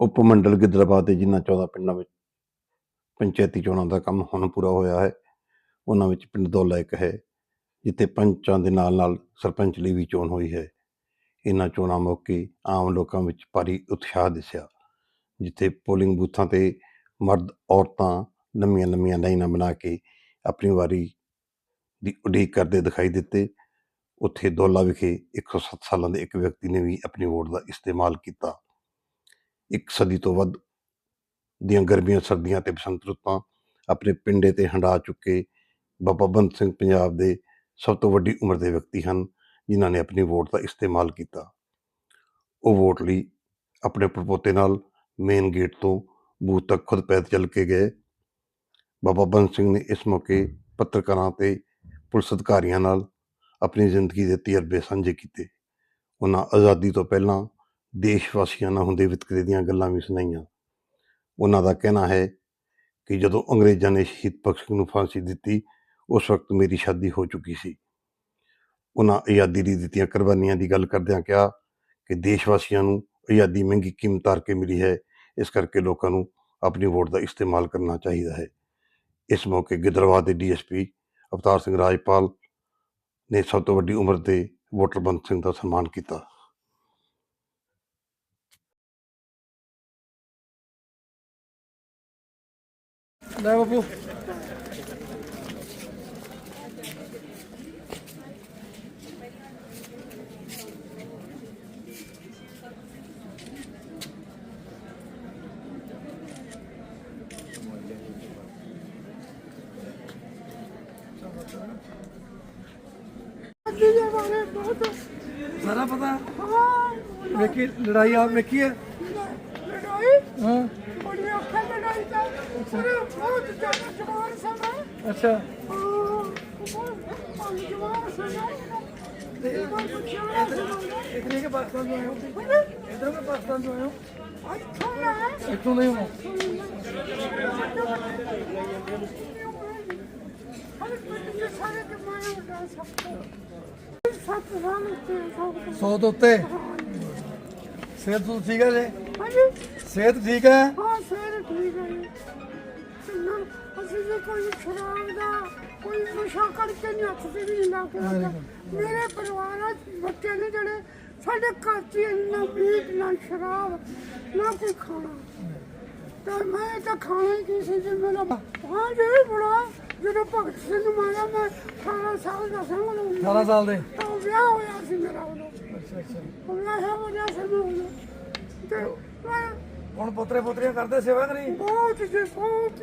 ਉਪ ਮੰਡਲ ਗਿੱਦੜਬਾਹਾ ਦੇ ਜਿਨ੍ਹਾਂ 14 ਪਿੰਡਾਂ ਵਿੱਚ ਪੰਚਾਇਤੀ ਚੋਣਾਂ ਦਾ ਕੰਮ ਹੁਣ ਪੂਰਾ ਹੋਇਆ ਹੈ, ਉਹਨਾਂ ਵਿੱਚ ਪਿੰਡ ਦੌਲਾ ਇੱਕ ਹੈ, ਜਿੱਥੇ ਪੰਚਾਂ ਦੇ ਨਾਲ ਨਾਲ ਸਰਪੰਚ ਲਈ ਵੀ ਚੋਣ ਹੋਈ ਹੈ। ਇਹਨਾਂ ਚੋਣਾਂ ਮੌਕੇ ਆਮ ਲੋਕਾਂ ਵਿੱਚ ਭਾਰੀ ਉਤਸ਼ਾਹ ਦਿਸਿਆ, ਜਿੱਥੇ ਪੋਲਿੰਗ ਬੂਥਾਂ ਤੇ ਮਰਦ, ਔਰਤਾਂ ਲੰਮੀਆਂ ਲੰਮੀਆਂ ਲਾਈਨਾਂ ਬਣਾ ਕੇ ਆਪਣੀ ਵਾਰੀ ਦੀ ਉਡੀਕ ਕਰਦੇ ਦਿਖਾਈ ਦਿੱਤੇ। ਉੱਥੇ ਦੌਲਾ ਵਿਖੇ 107 ਸਾਲਾਂ ਦੇ ਇੱਕ ਵਿਅਕਤੀ ਨੇ ਵੀ ਆਪਣੀ ਵੋਟ ਦਾ ਇਸਤੇਮਾਲ ਕੀਤਾ। ਇੱਕ ਸਦੀ ਤੋਂ ਵੱਧ ਦੀਆਂ ਗਰਮੀਆਂ, ਸਰਦੀਆਂ ਤੇ ਬਸੰਤ ਰੁੱਤਾਂ ਆਪਣੇ ਪਿੰਡੇ ਤੇ ਹੰਡਾ ਚੁੱਕੇ ਬਾਬਾ ਬੰਦ ਸਿੰਘ ਪੰਜਾਬ ਦੇ ਸਭ ਤੋਂ ਵੱਡੀ ਉਮਰ ਦੇ ਵਿਅਕਤੀ ਹਨ, ਜਿਨ੍ਹਾਂ ਨੇ ਆਪਣੀ ਵੋਟ ਦਾ ਇਸਤੇਮਾਲ ਕੀਤਾ। ਉਹ ਵੋਟ ਲਈ ਆਪਣੇ ਪ੍ਰਪੋਤੇ ਨਾਲ ਮੇਨ ਗੇਟ ਤੋਂ ਬੂਥ ਤੱਕ ਖੁਦ ਪੈਦ ਚੱਲ ਕੇ ਗਏ। ਬਾਬਾ ਬੰਦ ਸਿੰਘ ਨੇ ਇਸ ਮੌਕੇ ਪੱਤਰਕਾਰਾਂ ਤੇ ਪੁਲਿਸ ਅਧਿਕਾਰੀਆਂ ਨਾਲ ਆਪਣੀ ਜ਼ਿੰਦਗੀ ਦੇ ਤਜਰਬੇ ਸਾਂਝੇ ਕੀਤੇ। ਉਹਨਾਂ ਆਜ਼ਾਦੀ ਤੋਂ ਪਹਿਲਾਂ ਦੇਸ਼ ਵਾਸੀਆਂ ਨਾਲ ਹੁੰਦੇ ਵਿਤਕਰੇ ਦੀਆਂ ਗੱਲਾਂ ਵੀ ਸੁਣਾਈਆਂ। ਉਹਨਾਂ ਦਾ ਕਹਿਣਾ ਹੈ ਕਿ ਜਦੋਂ ਅੰਗਰੇਜ਼ਾਂ ਨੇ ਸ਼ਹੀਦ ਭਗਤ ਸਿੰਘ ਨੂੰ ਫਾਂਸੀ ਦਿੱਤੀ, ਉਸ ਵਕਤ ਮੇਰੀ ਸ਼ਾਦੀ ਹੋ ਚੁੱਕੀ ਸੀ। ਉਹਨਾਂ ਆਜ਼ਾਦੀ ਦੀ ਦਿੱਤੀਆਂ ਕੁਰਬਾਨੀਆਂ ਦੀ ਗੱਲ ਕਰਦਿਆਂ ਕਿਹਾ ਕਿ ਦੇਸ਼ ਵਾਸੀਆਂ ਨੂੰ ਆਜ਼ਾਦੀ ਮਹਿੰਗੀ ਕੀਮਤ ਤਾਰ ਕੇ ਮਿਲੀ ਹੈ, ਇਸ ਕਰਕੇ ਲੋਕਾਂ ਨੂੰ ਆਪਣੀ ਵੋਟ ਦਾ ਇਸਤੇਮਾਲ ਕਰਨਾ ਚਾਹੀਦਾ ਹੈ। ਇਸ ਮੌਕੇ ਗਿੱਦੜਬਾਹਾ ਦੇ ਡੀਐਸਪੀ ਅਵਤਾਰ ਸਿੰਘ ਰਾਜਪਾਲ ਨੇ ਸਭ ਤੋਂ ਵੱਡੀ ਉਮਰ ਦੇ ਵੋਟਰ ਬੰਦ ਸਿੰਘ ਦਾ ਸਨਮਾਨ ਕੀਤਾ। ਲੈ ਬਾਪੂ। ਸਾਰਾ ਪਤਾ? ਵੇਖੀ ਲੜਾਈ ਆਪ ਵੇਖੀ ਹੈ? ਹਾਂ। ਬੜੀ ਔਖਾ ਲੜਾਈ ਦਾ ਪੂਰੇ ਬਹੁਤ ਜ਼ਿਆਦਾ ਜਵਾਨ ਸਨ। ਅੱਛਾ। ਹਾਂ ਬਹੁਤ ਜਵਾਨ ਸਨ। ਤੇ ਇਹ ਇਤਨੇ ਕੇ ਪਾਕਿਸਤਾਨ ਤੋਂ ਆਏ ਹੋ? ਇਧਰੋਂ ਕੇ ਪਾਕਿਸਤਾਨ ਤੋਂ ਆਏ ਹੋ? ਅੱਛਾ ਹੈ ਇੱਥੋਂ ਨਹੀਂ ਹੋ। ਦੇ ਸਾਰੇ ਕਮਾਏ ਹੁੰਦਾ ਸਭ ਸੱਤ ਸਾਲ ਉੱਤੇ ਸਭ 100 ਤੋਂ ਉੱਤੇ? ਸਿਹਤ ਤੋਂ ਠੀਕ ਹੈ ਜੀ? ਹਾਂਜੀ। ਸਿਹਤ ਠੀਕ ਹੈ? ਹਾਂ ਸਾਰੇ ਠੀਕ ਹੈ ਜੀ। ਨਾ, ਅਸੀਂ ਜੇ ਕੋਈ ਸ਼ਰਾਬ ਦਾ ਕੋਈ ਨਸ਼ਾ ਕਰਕੇ ਨਹੀਂ ਹੱਥ ਤੇ ਵੀ ਨਹੀਂ ਲਾ ਕੇ ਰੱਖਦਾ। ਮੇਰੇ ਪਰਿਵਾਰ ਚ ਬੱਚੇ ਨੇ ਜਿਹੜੇ ਸਾਡੇ ਘਰ ਚ ਇੰਨਾ ਮੀਟ ਨਾ ਸ਼ਰਾਬ ਨਾ ਕੋਈ ਖਾਣਾ। ਤੇ ਮੈਂ ਤਾਂ ਖਾਣਾ ਹੀ ਕਿਸੇ ਦਿਨ ਮੇਰਾ ਹਾਂ ਜੀ ਬੜਾ। ਜਦੋਂ ਭਗਤ ਸਿੰਘ ਮਾਰਿਆ ਮੈਂ 18 ਸਾਲ ਦਾ ਸਾਂ ਉਦੋਂ 18 ਸਾਲ ਦੇ? ਤਾਂ ਵਿਆਹ ਹੋਇਆ ਸੀ ਮੇਰਾ ਉਦੋਂ ਅੱਛਾ ਅੱਛਾ। ਉਹ ਵਿਆਹ ਹੋਇਆ ਸੀ ਮੈਂ ਉਦੋਂ ਤੇ ਮੈਂ ਹੁਣ ਪੁੱਤਰੇ ਪੁੱਤਰੀਆਂ ਕਰਦੇ ਸੇਵਾ ਕਰੀ? ਬਹੁਤ ਜੀ ਬਹੁਤ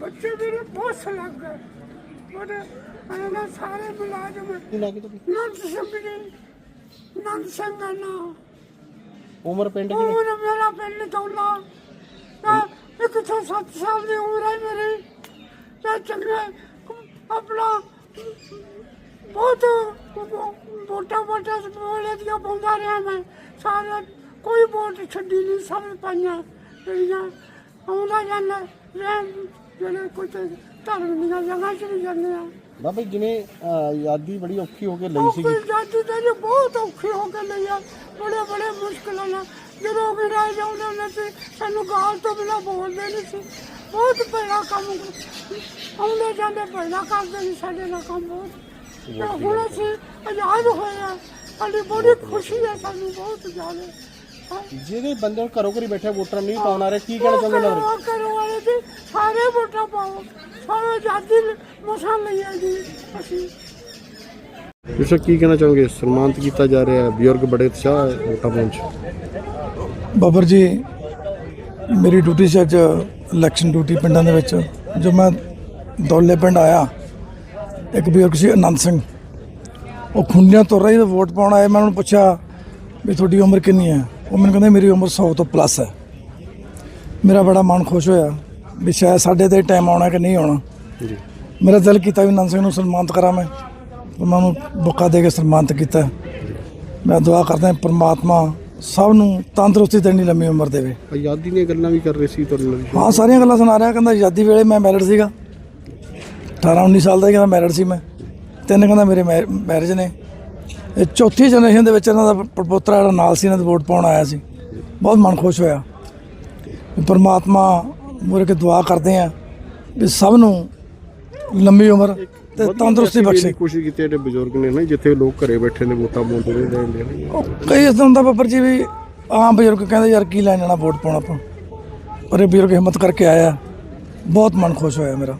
ਬੱਚੇ ਮੇਰੇ ਬਹੁਤ ਲੱਗ ਗਏ ਬੜੇ ਇਹਨਾਂ ਸਾਰੇ ਮੁਲਾਜ਼ਮ ਨੰਦ ਸਿੰਘ ਜੀ ਨੰਦ ਸਿੰਘ ਦਾ ਨਾਮ। ਉਮਰ ਪਿੰਡ ਦੀ ਉਹ ਮੇਰਾ ਪਿੰਡ ਇੱਕ ਤੋਂ ਸੱਤ ਸਾਲ ਦੀ ਉਮਰ ਹੈ ਮੇਰੀ। ਤੇ ਚੰਗੇ ਆਪਣਾ ਬਹੁਤ ਮੋਟਾ ਮੋਟਾ ਬੋਲੇ ਦੀਆਂ ਪਾਉਂਦਾ ਰਿਹਾ ਮੈਂ। ਸਾਰੇ ਕੋਈ ਵੋਟ ਛੱਡੀ ਨਹੀਂ ਸਭ ਪਾਈਆਂ ਜਿਹੜੀਆਂ ਆਉਂਦਾ ਜਾਂਦਾ ਰਹਿਣ ਜਿਹੜੇ ਕੋਈ ਤੇ ਧਰਮ ਦੀਆਂ ਜਗ੍ਹਾ ਚ ਵੀ ਜਾਂਦੇ ਆ। ਬਾਬਾ ਜੀ, ਜਿਵੇਂ ਅਹ, ਆਜ਼ਾਦੀ ਬੜੀ ਔਖੀ ਹੋ ਕੇ ਲਈ ਉਹ ਸੀਗੀ। ਜਾਤੀ ਤੇ ਜੀ ਬਹੁਤ ਔਖੇ ਹੋ ਕੇ ਲਈਆ ਬੜੇ ਬੜੇ ਮੁਸ਼ਕਲਾਂ ਨਾਲ। ਜਦੋਂ ਵੀ ਰਹਿ ਜਾਂਦੇ ਹੁੰਦੇ ਸੀ ਸਾਨੂੰ ਗਾਲ ਤੋਂ ਬਿਨਾਂ ਬੋਲਦੇ ਨਹੀਂ ਸੀ। ਬਹੁਤ ਪਹਿਲਾ ਕੰਮ ਆਉਂਦੇ ਜਾਂਦੇ ਪਹਿਲਾ ਕਰਦੇ ਸੀ ਸਾਡੇ ਨਾਲ ਕੰਮ ਬਹੁਤ। ਤੇ ਹੁਣ ਅਸੀਂ ਆਜ਼ਾਦ ਹੋਏ ਆ। ਸਾਡੀ ਬੜੀ ਖੁਸ਼ੀ ਹੈ ਸਾਨੂੰ ਬਹੁਤ ਜ਼ਿਆਦਾ। ਜਿਹੜੇ ਬੰਦੇ ਘਰੋਂ ਘਰੀ ਬੈਠੇ ਵੋਟਰ ਨਹੀਂ ਪਾਉਣ ਆ ਰਹੇ ਕੀ ਕਹਿਣਾ ਚਾਹੁੰਦੇ ਨੇ ਉਹ ਕਰੋ ਵਾਲੇ ਜੀ ਸਾਰੇ ਵੋਟਾਂ ਪਾਓ ਸਾਰੇ ਆਜ਼ਾਦੀ ਮਸਾਂ ਲਈਆ ਜੀ ਅਸੀਂ। ਤੁਸੀਂ ਕੀ ਕਹਿਣਾ ਚਾਹੋਗੇ? ਸਨਮਾਨਿਤ ਕੀਤਾ ਜਾ ਰਿਹਾ ਹੈ ਬਜ਼ੁਰਗ ਬੜੇ ਉਤਸ਼ਾਹ ਹੈ ਵੋਟਾਂ ਪਾਉਣ ਚ। ਬਾਬਰ ਜੀ ਮੇਰੀ ਡਿਊਟੀ ਸੀ ਅੱਜ ਇਲੈਕਸ਼ਨ ਡਿਊਟੀ ਪਿੰਡਾਂ ਦੇ ਵਿੱਚ। ਜੋ ਮੈਂ ਦੌਲੇ ਪਿੰਡ ਆਇਆ ਇੱਕ ਬਜ਼ੁਰਗ ਸੀ ਆਨੰਦ ਸਿੰਘ। ਉਹ ਖੁੰਡੀਆਂ ਤੁਰ ਰਹੀ ਤੇ ਵੋਟ ਪਾਉਣ ਆਏ। ਮੈਂ ਉਹਨੂੰ ਪੁੱਛਿਆ ਵੀ ਤੁਹਾਡੀ ਉਮਰ ਕਿੰਨੀ ਹੈ? ਉਹ ਮੈਨੂੰ ਕਹਿੰਦੇ ਮੇਰੀ ਉਮਰ 100 ਤੋਂ ਪਲੱਸ ਹੈ। ਮੇਰਾ ਬੜਾ ਮਨ ਖੁਸ਼ ਹੋਇਆ ਵੀ ਸ਼ਾਇਦ ਸਾਡੇ ਤੇ ਟਾਈਮ ਆਉਣਾ ਕਿ ਨਹੀਂ ਆਉਣਾ। ਜੀ। ਮੇਰਾ ਦਿਲ ਕੀਤਾ ਵੀ ਆਨੰਦ ਸਿੰਘ ਨੂੰ ਸਨਮਾਨਿਤ ਕਰਾਂ ਮੈਂ। ਉਹਨੂੰ ਬੁੱਕਾ ਦੇ ਕੇ ਸਨਮਾਨਿਤ ਕੀਤਾ। ਮੈਂ ਦੁਆ ਕਰਦਾ ਹਾਂ ਪ੍ਰਮਾਤਮਾ ਸਭ ਨੂੰ ਤੰਦਰੁਸਤੀ ਤੇ ਇੰਨੀ ਲੰਮੀ ਉਮਰ ਦੇਵੇ। ਆਜ਼ਾਦੀ ਦੀਆਂ ਗੱਲਾਂ ਵੀ ਕਰ ਰਹੇ ਸੀ ਤੁਹਾਡੇ ਨਾਲ ਹਾਂ ਸਾਰੀਆਂ ਗੱਲਾਂ ਸੁਣਾ ਰਿਹਾ ਕਹਿੰਦਾ ਆਜ਼ਾਦੀ ਵੇਲੇ ਮੈਂ ਮੈਰਿਡ ਸੀਗਾ। 18 19 ਸਾਲ ਦਾ ਹੀ ਕਹਿੰਦਾ ਮੈਰਿਡ ਸੀ ਮੈਂ। ਤਿੰਨ ਕਹਿੰਦਾ ਮੇਰੇ ਮੈਰਿਜ ਨੇ। ਇਹ ਚੌਥੀ ਜਨਰੇਸ਼ਨ ਦੇ ਵਿੱਚ ਇਹਨਾਂ ਦਾ ਪੋਤਰਾ ਜਿਹੜਾ ਨਾਲ ਸੀ ਇਹਨਾਂ ਦੇ ਵੋਟ ਪਾਉਣ ਆਇਆ ਸੀ। ਬਹੁਤ ਮਨ ਖੁਸ਼ ਹੋਇਆ। ਪਰਮਾਤਮਾ ਮੂਹਰੇ ਕੇ ਦੁਆ ਕਰਦੇ ਆ ਵੀ ਸਭ ਨੂੰ ਲੰਮੀ ਉਮਰ ਤੇ ਤੰਦਰੁਸਤੀ ਬਖਸ਼ੇ। ਕੋਸ਼ਿਸ਼ ਕੀਤੀ ਜਿਹੜੇ ਬਜ਼ੁਰਗ ਨੇ ਨਾ ਜਿੱਥੇ ਲੋਕ ਘਰੇ ਬੈਠੇ ਨੇ ਵੋਟਾਂ ਪਾਉਂਦੇ ਨਹੀਂ ਰਹਿੰਦੇ ਨੇ ਕਈ ਇਸ ਹੁੰਦਾ ਬੱਬਰ ਜੀ ਵੀ ਆਮ ਬਜ਼ੁਰਗ ਕਹਿੰਦੇ ਯਾਰ ਕੀ ਲੈਣ ਜਾਣਾ ਵੋਟ ਪਾਉਣਾ ਆਪਾਂ। ਪਰ ਇਹ ਬਜ਼ੁਰਗ ਹਿੰਮਤ ਕਰਕੇ ਆਇਆ। ਬਹੁਤ ਮਨ ਖੁਸ਼ ਹੋਇਆ ਮੇਰਾ।